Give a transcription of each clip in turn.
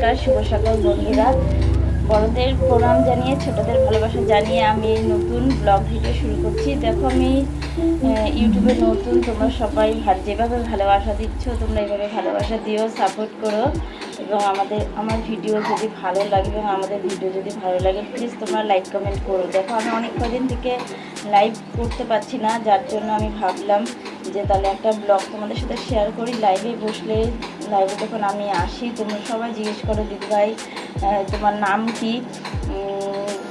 নমস্কার, শুভ সকাল বন্ধুরা। বড়দের প্রণাম জানিয়ে, ছোটদের ভালোবাসা জানিয়ে আমি নতুন ব্লগ ভিডিও শুরু করছি। দেখো আমি ইউটিউবে নতুন, তোমরা সবাই যেভাবে ভালোবাসা দিচ্ছ, তোমরা এইভাবে ভালোবাসা দিও সাপোর্ট করো। এবং আমাদের, আমার ভিডিও যদি ভালো লাগে, এবং আমাদের ভিডিও যদি ভালো লাগে প্লিজ তোমরা লাইক কমেন্ট করো। দেখো, আমি অনেক কদিন থেকে লাইভ করতে পারছি না, যার জন্য আমি ভাবলাম যে তাহলে একটা ব্লগ তোমাদের সাথে শেয়ার করি। লাইভে বসলে লাইভে যখন আমি আসি তোমরা সবাই জিজ্ঞেস করো দিদিভাই আহ, তোমার নাম কি?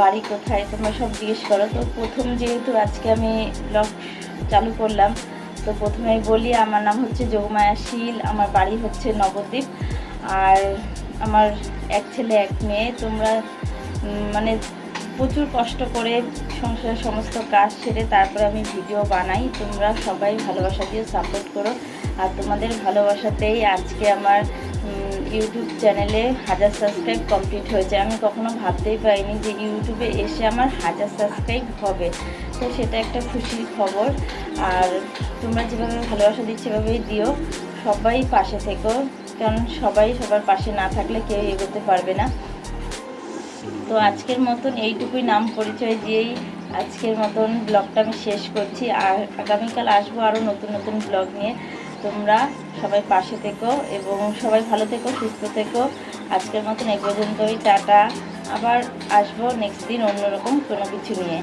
বাড়ি কোথায়? তোমরা সব জিজ্ঞেস করো। তো প্রথম যেহেতু আজকে আমি ব্লগ চালু করলাম তো প্রথমে বলি আমার নাম হচ্ছে যোগমায়া শীল আমার বাড়ি হচ্ছে নবদ্বীপ। আর আমার এক ছেলে এক মেয়ে তোমরা মানে প্রচুর কষ্ট করে সংসারের সমস্ত কাজ সেরে তারপরে আমি ভিডিও বানাই। তোমরা সবাই ভালোবাসা দিয়ে সাপোর্ট করো। আর তোমাদের ভালোবাসাতেই আজকে আমার ইউটিউব চ্যানেলে হাজার সাবস্ক্রাইব কমপ্লিট হয়েছে। আমি কখনো ভাবতেই পারিনি যে ইউটিউবে এসে আমার হাজার সাবস্ক্রাইব হবে। তো সেটা একটা খুশির খবর। আর তোমরা যেভাবে ভালোবাসা দিচ্ছ সেভাবেই দিও। সবাই পাশে থেকো। কারণ সবাই সবার পাশে না থাকলে কেউ এগোতে পারবে না। তো আজকের মতন এইটুকুই নাম পরিচয় দিয়েই আজকের মতন ব্লগটা আমি শেষ করছি। আর আগামীকাল আসব আরও নতুন নতুন ব্লগ নিয়ে। তোমরা সবাই পাশে থেকো এবং সবাই ভালো থেকো, সুস্থ থেকো। আজকের মতন এ পর্যন্তই, টাটা। আবার আসব নেক্সট দিন অন্যরকম কোনো কিছু নিয়ে।